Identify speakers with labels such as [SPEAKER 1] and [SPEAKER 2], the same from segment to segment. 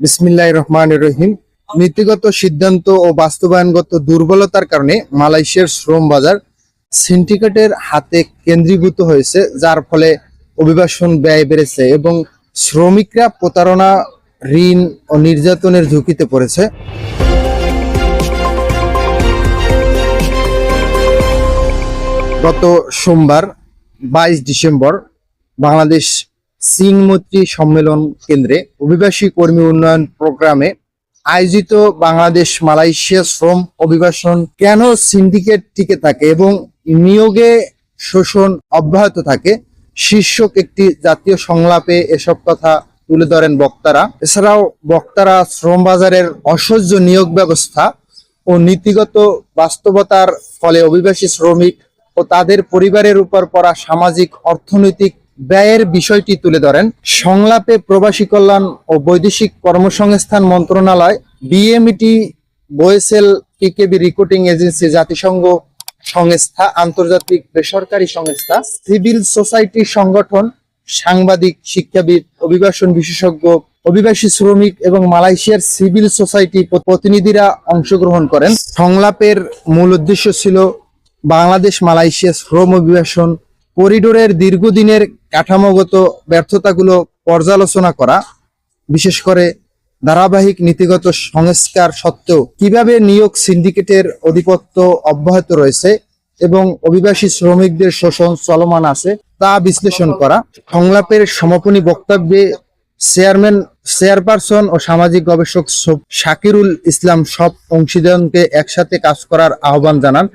[SPEAKER 1] বিসমিল্লাহ রহমান রহিম। নীতিগত সিদ্ধান্ত ও বাস্তবায়নগত দুর্বলতার কারণে মালয়েশিয়ার শ্রম বাজার সিন্ডিকেটের হাতে কেন্দ্রীভূত হয়েছে, যার ফলে অভিবাসন ব্যয় বেড়েছে এবং শ্রমিকরা প্রতারণা, ঋণ ও নির্যাতনের ঝুঁকিতে পড়েছে। গত সোমবার বাইশ ডিসেম্বর বাংলাদেশ সিংমৈত্রী সম্মেলন কেন্দ্রে অভিবাসী কর্মী উন্নয়ন প্রোগ্রামে আয়োজিত বাংলাদেশ মালয়েশিয়া শ্রম অভিবাসন কেন সিন্ডিকেট টিকে থাকে এবং নিয়োগে শোষণ অব্যাহত থাকে, শীর্ষক একটি জাতীয় সংলাপে এসব কথা তুলে ধরেন বক্তারা। এছাড়াও বক্তারা শ্রম বাজারের অসহ্য নিয়োগ ব্যবস্থা ও নীতিগত বাস্তবতার ফলে অভিবাসী শ্রমিক ও তাদের পরিবারের উপর পড়া সামাজিক, অর্থনৈতিক ব্যয়ের বিষয়টি তুলে ধরেন। সংলাপে প্রবাসী কল্যাণ ও বৈদেশিক কর্মসংস্থান মন্ত্রণালয় BMET BOESL PKB recruiting agency জাতিসংঘ সংস্থা, আন্তর্জাতিক বেসরকারি সংস্থা, সিভিল সোসাইটি সংগঠন, সাংবাদিক, শিক্ষাবিদ, অভিবাসন বিশেষজ্ঞ, অভিবাসী শ্রমিক এবং মালয়েশিয়ার সিভিল সোসাইটি প্রতিনিধিরা অংশগ্রহণ করেন। সংলাপের মূল উদ্দেশ্য ছিল বাংলাদেশ মালয়েশিয়া শ্রম অভিবাসন করিডোরের দীর্ঘদিনের কাঠামোগত ব্যর্থতাগুলো পর্যালোচনা করা, বিশেষ করে ধারাবাহিক নীতিগত সংস্কার সত্ত্বেও কীভাবে নিয়োগ সিন্ডিকেটের আধিপত্য অব্যাহত রয়েছে এবং অভিবাসী শ্রমিকদের শোষণ চলমান আছে তা বিশ্লেষণ করা, সংলাপের সমাপনী বক্তব্যে চেয়ারম্যান, চেয়ারপারসন ও সামাজিক গবেষক শাকিরুল ইসলাম সব অংশীদারকে একসাথে কাজ করার আহ্বান জানান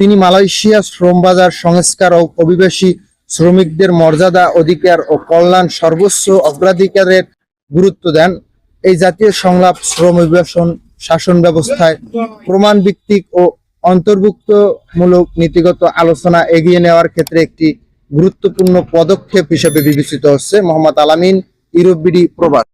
[SPEAKER 1] তিনি মালয়েশিয়া শ্রম বাজার সংস্কার ও অভিবাসী শ্রমিকদের মর্যাদা, অধিকার ও কল্যাণ সর্বোচ্চ অগ্রাধিকারের গুরুত্ব দেন। এই জাতীয় সংলাপ শ্রম অভিবাসন শাসন ব্যবস্থায় প্রমাণ ভিত্তিক ও অন্তর্ভুক্তমূলক নীতিগত আলোচনা এগিয়ে নেওয়ার ক্ষেত্রে একটি গুরুত্বপূর্ণ পদক্ষেপ হিসেবে বিবেচিত হচ্ছে। মোহাম্মদ আলামিন, ইউরোপ বিডি প্রবাস।